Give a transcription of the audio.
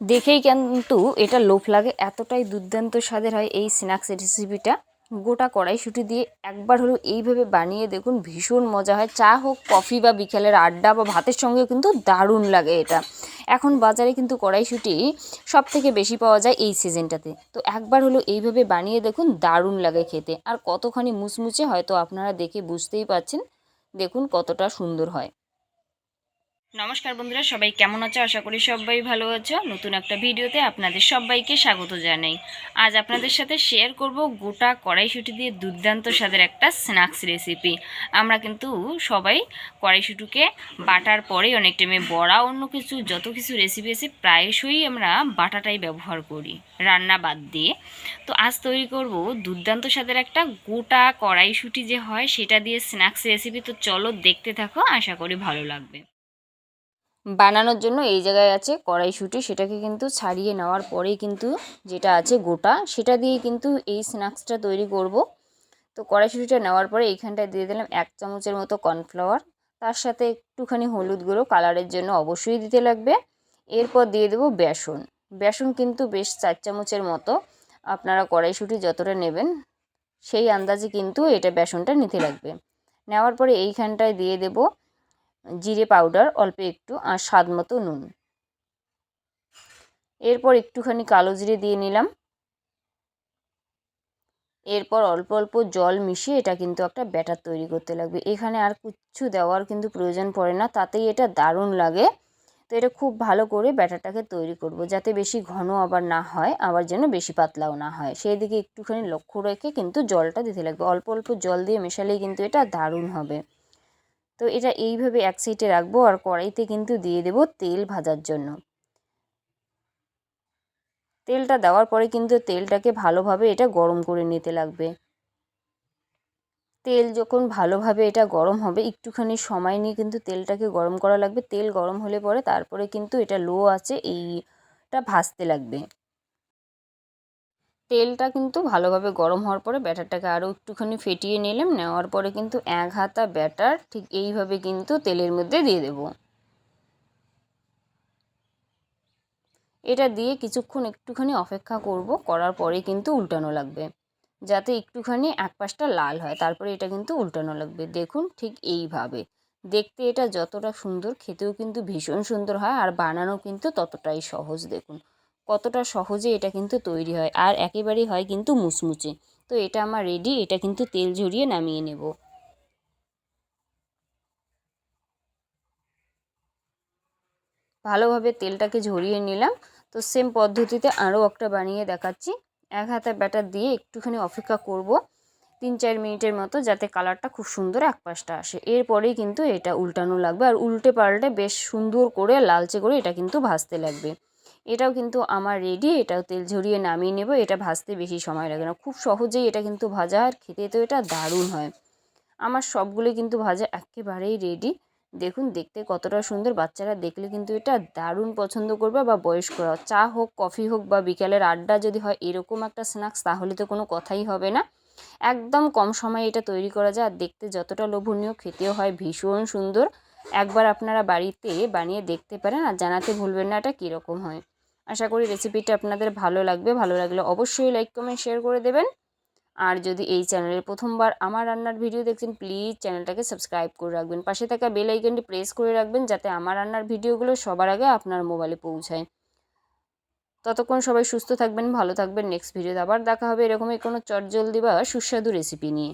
দেখেই কিন্তু এটা লোভ লাগে, এতটাই দুর্দান্ত স্বাদের হয় এই স্ন্যাক্স রেসিপিটা গোটা কড়াইশুঁটি দিয়ে একবার হলেও এইভাবে বানিয়ে দেখুন, ভীষণ মজা হয়। চা হোক, কফি বা বিকেলের আড্ডা বা ভাতের সঙ্গে কিন্তু দারুণ লাগে এটা। এখন বাজারে কিন্তু কড়াইশুঁটি সব থেকে বেশি পাওয়া যায় এই সিজনটাতে তো একবার হলো এইভাবে বানিয়ে দেখুন, দারুণ লাগে খেতে। আর কতখানি মুচমুচে হয়তো আপনারা দেখে বুঝতেই পাচ্ছেন দেখুন কতটা সুন্দর হয়। নমস্কার বন্ধুরা, সবাই কেমন আছো? আশা করি সবাই ভালো আছো। নতুন একটা ভিডিওতে আপনাদের সবাইকে স্বাগত জানাই। আজ আপনাদের সাথে শেয়ার করব গোটা কড়াইশুঁটি দিয়ে দুর্দান্ত স্বাদের একটা স্ন্যাক্স রেসিপি আমরা কিন্তু সবাই কড়াইশুঁটিকে বাটার পরে অনেক টাইমে বড়া, অন্য কিছু, যত কিছু রেসিপি আছে, প্রায়শই আমরা বাটাটাই ব্যবহার করি, রান্না বাদ দিয়ে। তো আজ তৈরি করব দুর্দান্ত স্বাদের একটা গোটা কড়াইশুঁটি যে হয়, সেটা দিয়ে স্ন্যাক্স রেসিপি তো চলো দেখতে থাকো, আশা করি ভালো লাগবে। বানানোর জন্য এই জায়গায় আছে কড়াইশুঁটি। সেটাকে কিন্তু ছাড়িয়ে নেওয়ার পরেই কিন্তু যেটা আছে গোটা, সেটা দিয়ে কিন্তু এই স্ন্যাক্সটা তৈরি করব। তো কড়াইশুঁটিটা নেওয়ার পরে এইখানটায় দিয়ে দিলাম এক চামচের মতো কর্নফ্লাওয়ার। তার সাথে একটুখানি হলুদ গুঁড়ো কালারের জন্য অবশ্যই দিতে লাগবে। এরপর দিয়ে দেবো বেসন। বেসন কিন্তু বেশ চার চামচের মতো। আপনারা কড়াইশুঁটি যতটা নেবেন, সেই আন্দাজে কিন্তু এটা বেসনটা নিতে লাগবে। নেওয়ার পরে এইখানটায় দিয়ে দেবো জিরে পাউডার, অল্প একটু, আর স্বাদ মতো নুন। এরপর একটুখানি কালো জিরে দিয়ে নিলাম। এরপর অল্প অল্প জল মিশিয়ে এটা কিন্তু একটা ব্যাটার তৈরি করতে লাগবে। এখানে আর কিচ্ছু দেওয়ার কিন্তু প্রয়োজন পড়ে না, তাতেই এটা দারুণ লাগে। তো এটা খুব ভালো করে ব্যাটারটাকে তৈরি করব, যাতে বেশি ঘন আবার না হয়, আবার যেন বেশি পাতলাও না হয়। সেই দিকে একটুখানি লক্ষ্য রেখে কিন্তু জলটা দিতে লাগবে। অল্প অল্প জল দিয়ে মেশালেই কিন্তু এটা দারুণ হবে। তো এটা এইভাবে এক সাইডে রাখব আর কড়াইতে কিন্তু দিয়ে দেব তেল ভাজার জন্য। তেলটা দেওয়ার পরে কিন্তু তেলটাকে ভালোভাবে এটা গরম করে নিতে লাগবে। তেল যখন ভালোভাবে এটা গরম হবে, একটুখানি সময় নিয়ে কিন্তু তেলটাকে গরম করা লাগবে। তেল গরম হলে পরে তারপরে কিন্তু এটা লো আছে এইটা ভাজতে লাগবে। তেলটা কিন্তু ভালোভাবে গরম হওয়ার পরে ব্যাটারটাকে আরও একটুখানি ফেটিয়ে নিলাম। নেওয়ার পরে কিন্তু এক হাতা ব্যাটার ঠিক এইভাবে কিন্তু তেলের মধ্যে দিয়ে দেব। এটা দিয়ে কিছুক্ষণ একটুখানি অপেক্ষা করব, করার পরে কিন্তু উল্টানো লাগবে। যাতে একটুখানি এক পাশটা লাল হয়, তারপরে এটা কিন্তু উল্টানো লাগবে। দেখুন ঠিক এইভাবে। দেখতে এটা যতটা সুন্দর, খেতেও কিন্তু ভীষণ সুন্দর হয় আর বানানো কিন্তু ততটাই সহজ। দেখুন কতটা সহজে এটা কিন্তু তৈরি হয়। আর একেবারেই হয় কিন্তু মুচমুচে। তো এটা আমার রেডি এটা কিন্তু তেল ঝরিয়ে নামিয়ে নেব। ভালোভাবে তেলটাকে ঝরিয়ে নিলাম। তো সেম পদ্ধতিতে আরও একটা বানিয়ে দেখাচ্ছি। এক হাতে ব্যাটার দিয়ে একটুখানি অপেক্ষা করব তিন চার মিনিটের মতো যাতে কালারটা খুব সুন্দর এক পাশটা আসে। এরপরেই কিন্তু এটা উল্টানো লাগবে। আর উল্টে পাল্টে বেশ সুন্দর করে, লালচে করে এটা কিন্তু ভাজতে লাগবে। এটাও কিন্তু আমার রেডি এটাও তেল ঝরিয়ে নামিয়ে নেব, এটা ভাজতে বেশি সময় লাগে না। খুব সহজেই এটা কিন্তু ভাজা আর খেতে তো এটা দারুণ হয়। আমার সবগুলো কিন্তু ভাজা একেবারেই রেডি দেখুন, দেখতে কতটা সুন্দর, বাচ্চারা দেখলে কিন্তু এটা দারুণ পছন্দ করবে বা বয়স্করা চা হোক কফি হোক বা বিকালের আড্ডা যদি হয়, এরকম একটা স্ন্যাক্স তাহলে তো কোনো কথাই হবে না। একদম কম সময়ে এটা তৈরি করা যায় আর দেখতে যতটা লোভনীয়, খেতেও হয় ভীষণ সুন্দর। একবার আপনারা বাড়িতে বানিয়ে দেখতে পারেন আর জানাতে ভুলবেন না এটা কীরকম হয়। আশা করি রেসিপিটা আপনাদের ভালো লাগবে। ভালো লাগলে অবশ্যই লাইক কমেন্ট শেয়ার করে দেবেন। আর যদি এই চ্যানেলের প্রথমবার আমার রান্নার ভিডিও দেখছেন প্লিজ চ্যানেলটাকে সাবস্ক্রাইব করে রাখবেন। পাশে থাকা বেল আইকনটি প্রেস করে রাখবেন যাতে আমার রান্নার ভিডিওগুলো সবার আগে আপনার মোবাইলে পৌঁছায়। ততক্ষণ সবাই সুস্থ থাকবেন, ভালো থাকবেন। নেক্সট ভিডিওতে আবার দেখা হবে। এরকমই কোনো চটজলদি বা সুস্বাদু রেসিপি নিয়ে।